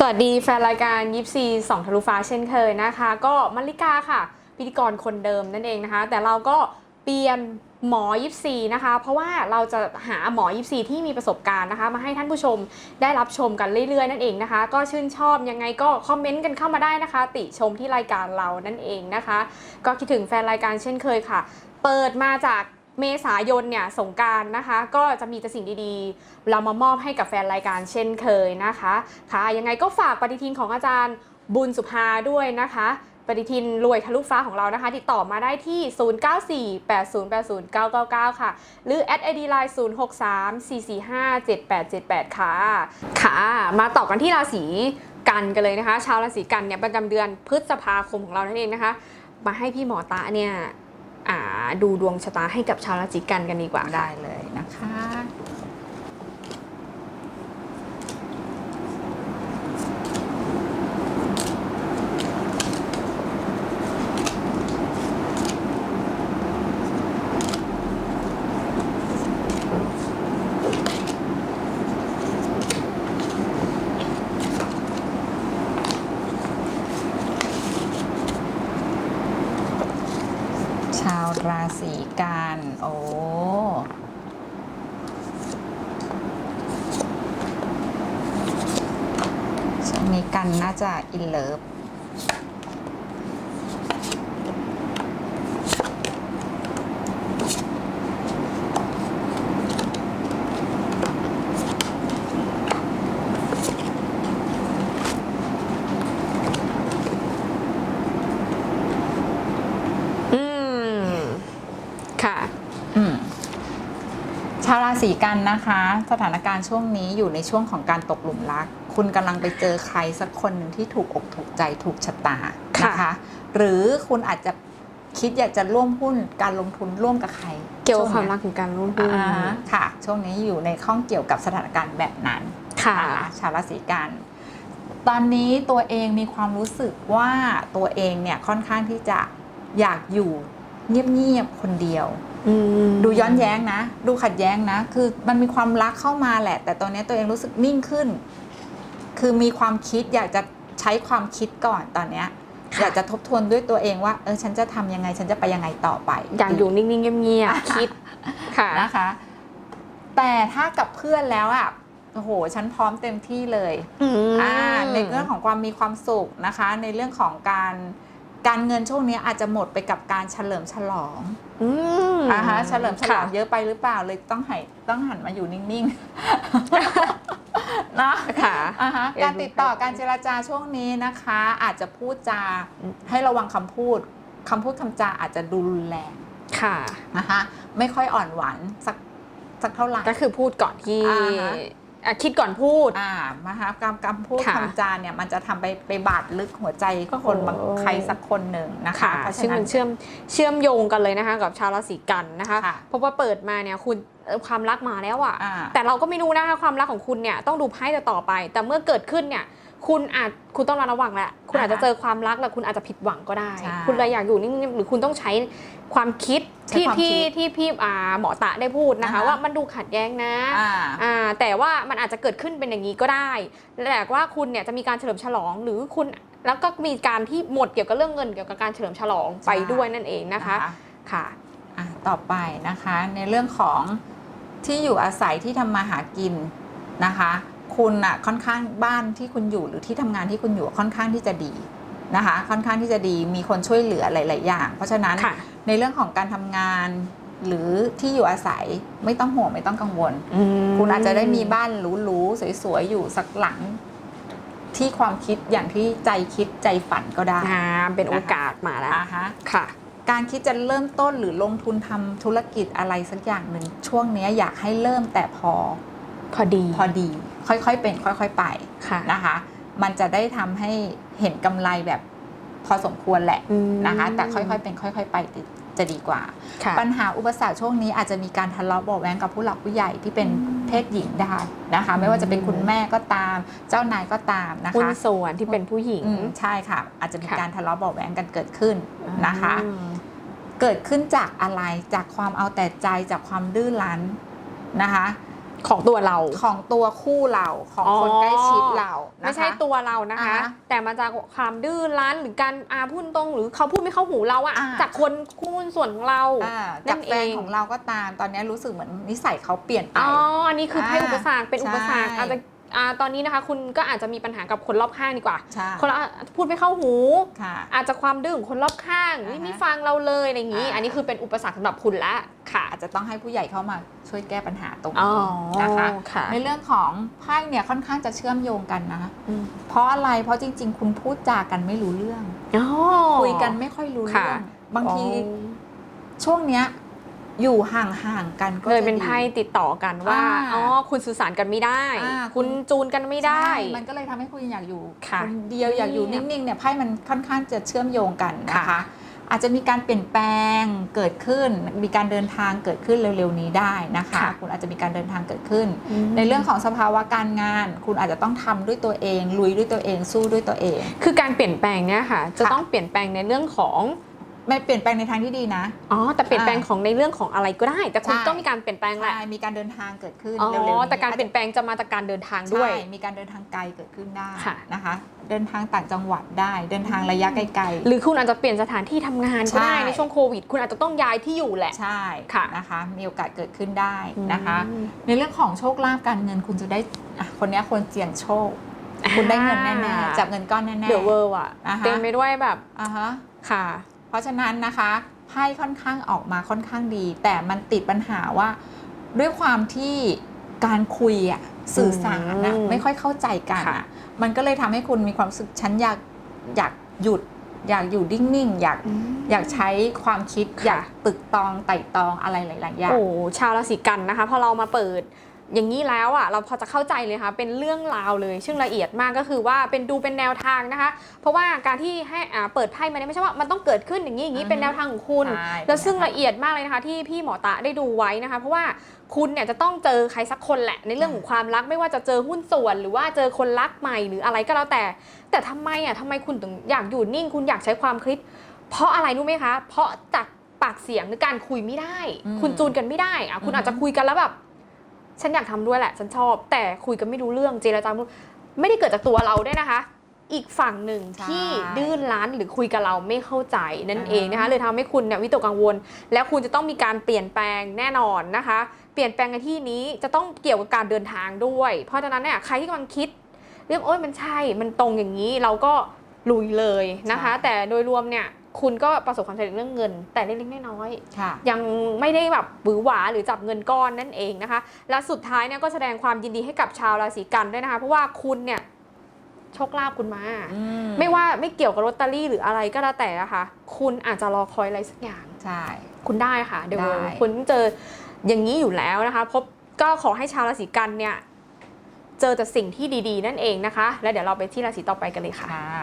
สวัสดีแฟนรายการยิปซีสองทะลุฟ้าเช่นเคยนะคะ ก็มาริกาค่ะ พิธีกรคนเดิมนั่นเองนะคะ แต่เราก็เปลี่ยนหมอยิปซีนะคะ เพราะว่าเราจะหาหมอยิปซีที่มีประสบการณ์นะคะ มาให้ท่านผู้ชมได้รับชมกันเรื่อยๆ นั่นเองนะคะ ก็ชื่นชอบยังไงก็คอมเมนต์กันเข้ามาได้นะคะ ติชมที่รายการเรานั่นเองนะคะ ก็คิดถึงแฟนรายการเช่นเคยค่ะ เปิดมาจาก เมษายนเนี่ยสงการนะคะ ก็จะมีแต่สิ่งดีๆ เรามามอบให้กับแฟนรายการเช่นเคยนะคะค่ะยังไงก็ฝากปฏิทินของอาจารย์บุญสุภาด้วยนะคะปฏิทินรวยทะลุฟ้าของเรานะคะ ติดต่อมาได้ที่ 0948080999 ค่ะ หรือ at id line 0634457878 ค่ะ ค่ะ มาต่อกันที่ราศีกันกันเลยนะคะ ชาวราศีกันเนี่ยประจำเดือนพฤษภาคมของเรานั่นเองนะคะ มาให้พี่หมอตาเนี่ย ดูดวงชะตาให้กับชาวราศีกันกันดีกว่า ได้เลยนะคะ ชาว ราศีกัน โอ้ช่วงนี้กันน่าจะอินเลิฟ ชาวราศีกันนะคะ สถานการณ์ช่วงนี้อยู่ในช่วงของการตกหลุมรัก คุณกำลังไปเจอใครสักคนหนึ่งที่ถูกอกถูกใจถูกชะตาค่ะนะคะ หรือคุณอาจจะคิดอยากจะร่วมหุ้นการลงทุนร่วมกับใคร เกี่ยวกับช่ความนี้รักของการร่วมหุ้นอ่าฮะค่ะ ช่วงนี้อยู่ในข้องเกี่ยวกับสถานการณ์แบบนั้น ค่ะอ่าชาวราศีกันตอนนี้ตัวเองมีความรู้สึกว่าตัวเองเนี่ยค่อนข้างที่จะอยากอยู่เงียบๆคนเดียวอืม ดูย้อนแย้งนะ ดูขัดแย้งนะ คือมันมีความรักเข้ามาแหละ แต่ตอนนี้ตัวเองรู้สึกนิ่งขึ้น คือมีความคิดอยากจะใช้ความคิดก่อนตอนเนี้ยค่ะอยากจะทบทวนด้วยตัวเองว่าเออฉันจะทำยังไงฉันจะไปยังไงต่อไป อยากอยู่นิ่งๆเงียบๆคิดค่ะนะคะ แต่ถ้ากับเพื่อนแล้วอะโอ้โห ฉันพร้อมเต็มที่เลยอืมอ่าในเรื่องของความมีความสุขนะคะ ในเรื่องของการ การเงินช่วงนี้อาจจะหมดไปกับการเฉลิมฉลองอืมอ่าฮะเฉลิมฉลองค่ะเยอะไปหรือเปล่าเลยต้องหันต้องหันมาอยู่นิ่งๆนะค่ะอ่าฮะเอ็นดูการติดต่อค่ะการเจรจาช่วงนี้นะคะ อาจจะพูดจาอืมให้ระวังคำพูดคำพูดคำจาอาจจะดูรุนแรงค่ะนะคะไม่ค่อยอ่อนหวานสักสักเท่าไหร่ก็คือพูดก่อนที่ อ่าฮะอะคิดก่อนพูด อ่านะคะคำคำพูดค่ะคำจาเนี่ยมันจะทำไปไปบาดลึกหัวใจคนโอ้โหบางใครสักคนหนึ่งนะคะค่ะเพราะฉะซึ่งนั้มัน นเชื่อมเชื่อมโยงกันเลยนะคะ กับชาวราศีกันนะคะ ค่ะ เพราะว่าเปิดมาเนี่ยคุณเอ่อความรักมาแล้วอะอ่า แต่เราก็ไม่รู้นะคะความรักของคุณเนี่ยต้องดูไพ่ต่อต่อไป แต่เมื่อเกิดขึ้นเนี่ย คุณอาจคุณต้องระวังแหละคุณอาจจะอ่าฮะเจอความรักแล้วคุณอาจจะผิดหวังก็ได้ ใช่คุณเลยอยากอยู่นิ่งๆหรือคุณต้องใช้ความคิดใช้ที่ความที่คิดที่พี่อ่าหมอตะได้พูดนะคะ อ่าฮะ ว่ามันดูขัดแย้งนะอ่า อ่าแต่ว่ามันอาจจะเกิดขึ้นเป็นอย่างนี้ก็ได้แต่ว่าคุณเนี่ยจะมีการเฉลิมฉลอง หรือคุณแล้วก็มีการที่หมดเกี่ยวกับเรื่องเงินเกี่ยวกับการเฉลิมฉลองไปใช่ ด้วยนั่นเองนะคะค่ะ อะต่อไปนะคะในเรื่องของที่อยู่อาศัยที่ทำมาหากินนะคะ คุณอะค่อนข้างบ้านที่คุณอยู่หรือที่ทำงานที่คุณอยู่ค่อนข้างที่จะดีนะคะ ค่อนข้างที่จะดีมีคนช่วยเหลือหลาย ๆ อย่าง เพราะฉะนั้นค่ะในเรื่องของการทำงานหรือที่อยู่อาศัยไม่ต้องห่วงไม่ต้องกังวล คุณอาจจะได้มีบ้านหรูๆสวยๆอยู่สักหลังที่ความคิดอย่างที่ใจคิดใจฝันก็ได้อ่าเป็นโอกาสมาแล้วอ่าฮะค่ะ การคิดจะเริ่มต้นหรือลงทุนทำธุรกิจอะไรสักอย่างหนึ่งช่วงเนี้ยอยากให้เริ่มแต่พอ พอดีพอดี ค่อยๆเป็น ค่อยๆไปค่ะนะคะ มันจะได้ทำให้เห็นกำไรแบบพอสมควรแหละอืมนะคะ แต่ค่อยๆเป็น ค่อย ๆ ไปจะดีกว่าค่ะปัญหาอุปสรรคช่วงนี้อาจจะมีการทะเลาะเบาะแว้งกับผู้หลักผู้ใหญ่ที่เป็นเพศหญิงได้นะคะ ไม่ว่าจะเป็นคุณแม่ก็ตาม เจ้านายก็ตามนะหุ้นคะส่วนที่เป็นผู้หญิงอืมใช่ค่ะ อาจจะมีค่ะการทะเลาะเบาะแว้งกันเกิดขึ้นนะคะอืมเกิดขึ้นจากอะไรจากความเอาแต่ใจจากความดื้อรั้นนะคะ ของตัวเรา ของตัวคู่เราของอ๋อคนใกล้ชิดเรานะคะไม่ใช่ตัวเรานะคะอ่าฮะแต่มาจากความดื้อรั้นหรือการอาพูดตรงหรือเขาพูดไม่เข้าหูเราอะอ่าจากคนคู่ส่วนของเราอ่านั่จากนแฟนเองของเราก็ตามตอนนี้รู้สึกเหมือนนิสัยเขาเปลี่ยนไปอ๋ออันนี้คือไพ่อ่าอุปสรรคเป็นอุปสรรคใช่อาจจะอ่าตอนนี้นะคะคุณก็อาจจะมีปัญหากับคนรอบข้างดีกว่าใช่คนละพูดไม่เข้าหูค่ะอาจจะความดื้อของคนรอบข้างอ่าฮะไม่ฟังเราเลยอะไรอย่างนี้อ่าอันนี้คือเป็นอุปสรรคสำหรับคุณละ ค่ะอาจจะต้องให้ผู้ใหญ่เข้ามาช่วยแก้ปัญหาตรงอ๋อนี้นะคะ ค่ะ ในเรื่องของไพ่เนี่ยค่อนข้างจะเชื่อมโยงกันนะ อืมเพราะอะไรเพราะจริง ๆ คุณพูดจากันไม่รู้เรื่อง อ๋อ คุยกันไม่ค่อยรู้เรื่องค่ะบางทีอ๋อ ช่วงเนี้ยอยู่ห่างๆกันก็เลยจะเป็นดี ไพ่ติดต่อกันว่า อ่าอ๋อ คุณสื่อสารกันไม่ได้ อ่า คุณจูนกันไม่ได้ ใช่มันก็เลยทำให้คุณอยากอยู่ค่ะนเดียวอยากอยู่เงียบนิ่งๆเนี่ยไพ่มันค่อนข้างจะเชื่อมโยงกันนะคะ ค่ะ อาจจะมีการเปลี่ยนแปลงเกิดขึ้น มีการเดินทางเกิดขึ้นเร็วๆนี้ได้นะคะ ค่ะคุณอาจจะมีการเดินทางเกิดขึ้นมในเรื่องของสภาวะการงาน คุณอาจจะต้องทำด้วยตัวเอง ลุยด้วยตัวเองสู้ด้วยตัวเอง คือการเปลี่ยนแปลงเนี่ยค่ะ จะค่ะต้องเปลี่ยนแปลงในเรื่องของ ไม่เปลี่ยนแปลงในทางที่ดีนะ อ๋อ แต่เปลี่ยนแปลงอ่าของในเรื่องของอะไรก็ได้ แต่คุณใช่ ต้องมีการเปลี่ยนแปลงแหละ ใช่มีการเดินทางเกิดขึ้นอ๋อ เร็วๆนี้แต่การเปลี่ยนแปลงจะมาจากการเดินทางด้วย ใช่มีการเดินทางไกลเกิดขึ้นได้ค่ะ นะคะ เดินทางต่างจังหวัดได้ เดินทางระยะไกลๆหรือคุณอาจจะเปลี่ยนสถานที่ทำงานก็ได้ใช่ ในช่วงโควิด คุณอาจจะต้องย้ายที่อยู่แหละใช่ค่ะ นะคะ มีโอกาสเกิดขึ้นได้นะคะ อืมในเรื่องของโชคลาภการเงินคุณจะได้อะคนเนี้ยควรเสี่ยงโชค คุณได้เงินแน่ๆจับเงินก้อนแน่ๆ เดอะเวิร์อะ อ่าฮะ เต็มไปด้วยแบบ อ่าฮะ ค่ะ เพราะฉะนั้นนะคะไพ่ค่อนข้างออกมาค่อนข้างดี แต่มันติดปัญหาว่าด้วยความที่การคุยอะสื่อสารอะอืมไม่ค่อยเข้าใจกันค่ะอะมันก็เลยทำให้คุณมีความรู้สึกฉันอยากอยากหยุด อยากอยู่นิ่งๆอยากอยากใช้ความคิดค่ะอยากตึกตองไต่ตองอะไรหลาย ๆ อย่างโอ้ชาวราศีกันนะคะพอเรามาเปิด อย่างนี้แล้วอะเราพอจะเข้าใจเลยค่ะเป็นเรื่องราวเลยซึ่งละเอียดมากก็คือว่าเป็นดูเป็นแนวทางนะคะ เพราะว่าการที่ให้อ่าเปิดไพ่มาเนี่ยไม่ใช่ว่ามันต้องเกิดขึ้นอย่างนี้อย่างนี้อือฮึเป็นแนวทางของคุณ ใช่แล้วซึ่งเป็นแนวทางละเอียดมากเลยนะคะ ที่พี่หมอตะได้ดูไว้นะคะ เพราะว่าคุณเนี่ยจะต้องเจอใครสักคนแหละในเรื่องของความรักไม่ว่าจะเจอหุ้นส่วน หรือว่าเจอคนรักใหม่หรืออะไรก็แล้วแต่ แต่ทำไมอะทำไมคุณถึงอยากอยู่นิ่ง คุณอยากใช้ความคิด เพราะอะไรรู้ไหมคะ เพราะจากปากเสียงหรือการคุยไม่ได้ อืมคุณจูนกันไม่ได้อะคุณอือฮึอาจจะคุยกันแล้วแบบ ฉันอยากทำด้วยแหละ ฉันชอบ แต่คุยกันไม่รู้เรื่องเจรจาไม่รู้ไม่ได้เกิดจากตัวเราด้วยนะคะ อีกฝั่งหนึ่งที่ดื้นรั้นหรือคุยกับเราไม่เข้าใจนั่นเองนะคะเลยทำให้คุณเนี่ยวิตกกังวล แล้วคุณจะต้องมีการเปลี่ยนแปลงแน่นอนนะคะ เปลี่ยนแปลงในที่นี้จะต้องเกี่ยวกับการเดินทางด้วย เพราะฉะนั้นเนี่ยใครที่กำลังคิดเรื่องโอ้ยมันใช่มันตรงอย่างนี้เราก็ลุยเลยนะคะใช่แต่โดยรวมเนี่ย คุณก็ประสบความสำเร็จเรื่องเงิน แต่เล็กๆน้อยๆค่ะยังไม่ได้แบบหวือหวาหรือจับเงินก้อนนั่นเองนะคะ และสุดท้ายเนี่ยก็แสดงความยินดีให้กับชาวราศีกันด้วยนะคะ เพราะว่าคุณเนี่ยโชคลาภคุณมาอืมไม่ว่าไม่เกี่ยวกับลอตเตอรี่หรืออะไรก็แล้วแต่นะคะคุณอาจจะรอคอยอะไรสักอย่างใช่คุณได้ค่ะเดี๋ยวได้คุณเจออย่างนี้อยู่แล้วนะคะ พบก็ขอให้ชาวราศีกันเนี่ยเจอแต่สิ่งที่ดีๆ นั่นเองนะคะ แล้วเดี๋ยวเราไปที่ราศีต่อไปกันเลยค่ะค่ะ